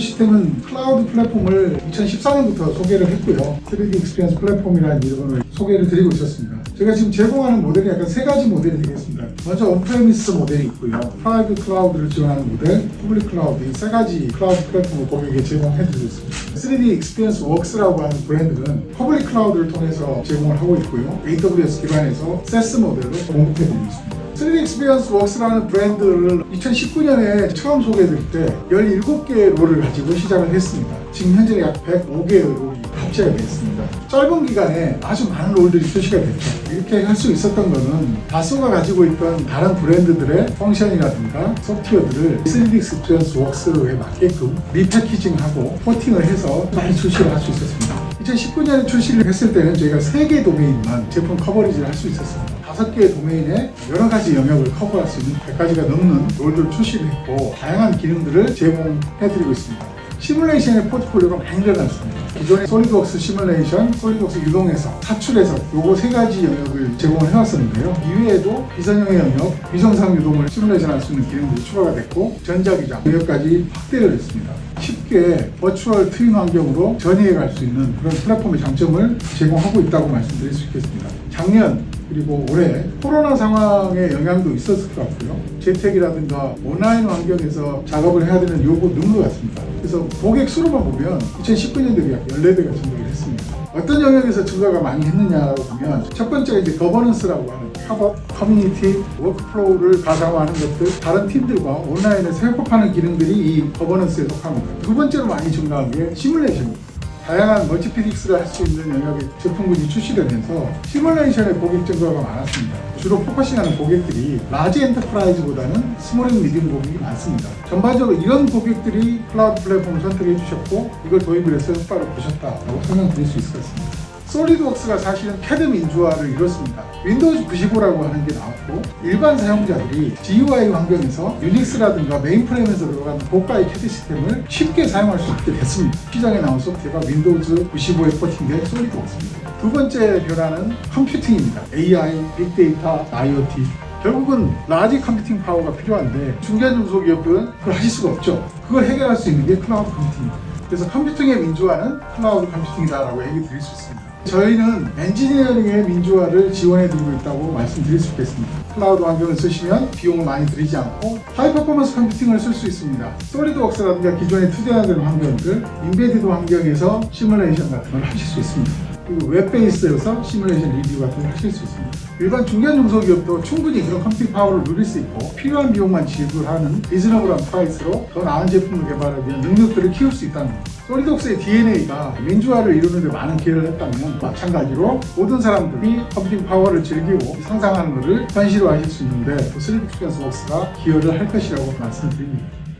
시스템은 클라우드 플랫폼을 2014년부터 소개를 했고요. 3D 익스피리언스 플랫폼이라는 이름으로 소개를 드리고 있었습니다. 제가 지금 제공하는 모델이 약간 세 가지 모델이 되겠습니다. 먼저 온프레미스 모델이 있고요. 프라이빗 클라우드를 지원하는 모델, 퍼블릭 클라우드 이 세 가지 클라우드 플랫폼을 고객에게 제공해 드리고 있습니다. 3D 익스피리언스 웍스라고 하는 브랜드는 퍼블릭 클라우드를 통해서 제공을 하고 있고요. AWS 기반에서 세스 모델로 공급해 드리고 있습니다. 3D 익스피리언스 웍스라는 브랜드를 2019년에 처음 소개해드릴 때 17개의 롤을 가지고 시작을 했습니다. 지금 현재 약 105개의 롤이 합체가 되었습니다. 짧은 기간에 아주 많은 롤들이 출시가 됐죠. 이렇게 할 수 있었던 것은 다소가 가지고 있던 다른 브랜드들의 펑션이라든가 소프트웨어들을 3D 익스피리언스 웍스에 맞게끔 리패키징하고 포팅을 해서 많이 출시를 할 수 있었습니다. 2019년에 출시를 했을 때는 저희가 3개 도메인만 제품 커버리지를 할 수 있었습니다. 다섯 개의 도메인에 여러 가지 영역을 커버할 수 있는 100가지가 넘는 롤들 출시를 했고 다양한 기능들을 제공해드리고 있습니다. 시뮬레이션의 포트폴리오가 많이 늘어났습니다. 기존의 솔리드웍스 시뮬레이션, 솔리드웍스 유동에서 사출해서 요거 세 가지 영역을 제공을 해왔었는데요. 이외에도 비선형의 영역, 비정상 유동을 시뮬레이션 할 수 있는 기능들이 추가가 됐고 전자기장 영역까지 확대를 했습니다. 쉽게 버추얼 트윈 환경으로 전이해 갈 수 있는 그런 플랫폼의 장점을 제공하고 있다고 말씀드릴 수 있겠습니다. 작년 그리고 올해 코로나 상황의 영향도 있었을 것 같고요. 재택이라든가 온라인 환경에서 작업을 해야 되는 요구 능력 같습니다. 그래서 고객 수로만 보면 2019년 대비 약 14배가 증가를 했습니다. 어떤 영역에서 증가가 많이 했느냐라고 보면 첫 번째가 이제 거버넌스라고 하는 협업, 커뮤니티, 워크플로우를 가상화하는 것들, 다른 팀들과 온라인에서 협업하는 기능들이 이 거버넌스에 속합니다. 두 번째로 많이 증가한 게 시뮬레이션입니다. 다양한 멀티피딕스를 할 수 있는 영역의 제품군이 출시되면서 시뮬레이션의 고객 증가가 많았습니다. 주로 포커싱하는 고객들이 라지 엔터프라이즈보다는 스몰 앤 미디움 고객이 많습니다. 전반적으로 이런 고객들이 클라우드 플랫폼을 선택해 주셨고 이걸 도입을 해서 효과를 보셨다고 설명드릴 수 있을 것 같습니다. 솔리드웍스가 사실은 캐드 민주화를 이뤘습니다. 윈도우즈 95라고 하는 게 나왔고 일반 사용자들이 GUI 환경에서 유닉스라든가 메인프레임에서 들어가는 고가의 캐드 시스템을 쉽게 사용할 수 있게 됐습니다. 시장에 나온 소프트웨어가 윈도우즈 95에 포팅된 솔리드웍스입니다. 두 번째 변화는 컴퓨팅입니다. AI, 빅데이터, IoT 결국은 라지 컴퓨팅 파워가 필요한데 중견 중소기업들은 그걸 하실 수가 없죠. 그걸 해결할 수 있는 게 클라우드 컴퓨팅입니다. 그래서 컴퓨팅의 민주화는 클라우드 컴퓨팅이다라고 얘기 드릴 수 있습니다. 저희는 엔지니어링의 민주화를 지원해 드리고 있다고 말씀드릴 수 있겠습니다. 클라우드 환경을 쓰시면 비용을 많이 들이지 않고 하이 퍼포먼스 컴퓨팅을 쓸 수 있습니다. 솔리드웍스라든가 기존에 투자하는 환경들, 인베디드 환경에서 시뮬레이션 같은 걸 하실 수 있습니다. 그리고 웹베이스에서 시뮬레이션 리뷰 같은 걸 하실 수 있습니다. 일반 중견 중소기업도 충분히 그런 컴퓨팅 파워를 누릴 수 있고 필요한 비용만 지불하는 리즈너블한 프라이스로 더 나은 제품을 개발하기 위한 능력들을 키울 수 있다는 겁니다. 솔리독스의 DNA가 민주화를 이루는 데 많은 기여를 했다면 마찬가지로 모든 사람들이 컴퓨팅 파워를 즐기고 상상하는 것을 현실화 하실 수 있는데 3D 익스피리언스 웍스가 기여를 할 것이라고 말씀드립니다.